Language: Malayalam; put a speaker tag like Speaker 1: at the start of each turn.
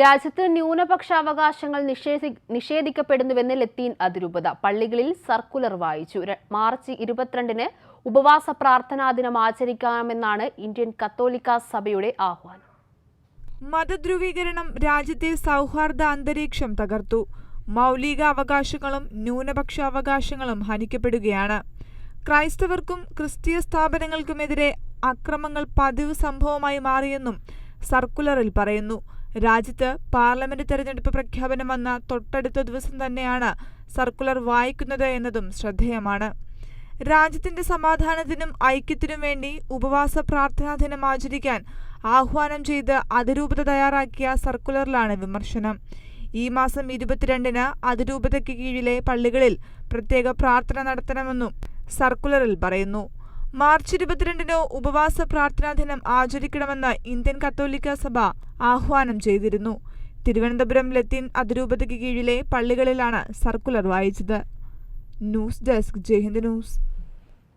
Speaker 1: രാജ്യത്ത് ന്യൂനപക്ഷ അവകാശങ്ങൾ നിഷേധി നിഷേധിക്കപ്പെടുന്നുവെന്ന് ലത്തീൻ അതിരൂപത പള്ളികളിൽ സർക്കുലർ വായിച്ചു. മാർച്ച് ഇരുപത്തിരണ്ടിന് ഉപവാസ പ്രാർത്ഥനാ ദിനം ആചരിക്കാമെന്നാണ് ഇന്ത്യൻ കത്തോലിക്ക സഭയുടെ ആഹ്വാനം.
Speaker 2: മതധ്രുവീകരണം രാജ്യത്തെ സൗഹാർദ്ദ അന്തരീക്ഷം തകർത്തു. മൗലിക അവകാശങ്ങളും ന്യൂനപക്ഷ അവകാശങ്ങളും ഹനിക്കപ്പെടുകയാണ്. ക്രൈസ്തവർക്കും ക്രിസ്തീയ സ്ഥാപനങ്ങൾക്കുമെതിരെ അക്രമങ്ങൾ പതിവ് സംഭവമായി മാറിയെന്നും സർക്കുലറിൽ പറയുന്നു. രാജ്യത്ത് പാർലമെന്റ് തെരഞ്ഞെടുപ്പ് പ്രഖ്യാപനം വന്ന തൊട്ടടുത്ത ദിവസം തന്നെയാണ് സർക്കുലർ വായിക്കുന്നത് എന്നതും ശ്രദ്ധേയമാണ്. രാജ്യത്തിന്റെ സമാധാനത്തിനും ഐക്യത്തിനും വേണ്ടി ഉപവാസ പ്രാർത്ഥനാ ദിനം ആചരിക്കാൻ ആഹ്വാനം ചെയ്ത് അതിരൂപത തയ്യാറാക്കിയ സർക്കുലറിലാണ് വിമർശനം. ഈ മാസം ഇരുപത്തിരണ്ടിന് അതിരൂപതയ്ക്ക് കീഴിലെ പള്ളികളിൽ പ്രത്യേക പ്രാർത്ഥന നടത്തണമെന്നും സർക്കുലറിൽ പറയുന്നു. മാർച്ച് ഇരുപത്തിരണ്ടിന് ഉപവാസ പ്രാർത്ഥനാ ദിനം ആചരിക്കണമെന്ന് ഇന്ത്യൻ കത്തോലിക്ക സഭ ആഹ്വാനം ചെയ്തിരുന്നു. തിരുവനന്തപുരം ലത്തീൻ അതിരൂപതയ്ക്ക് കീഴിലെ പള്ളികളിലാണ് സർക്കുലർ വായിച്ചത്. News desk Jaihind news.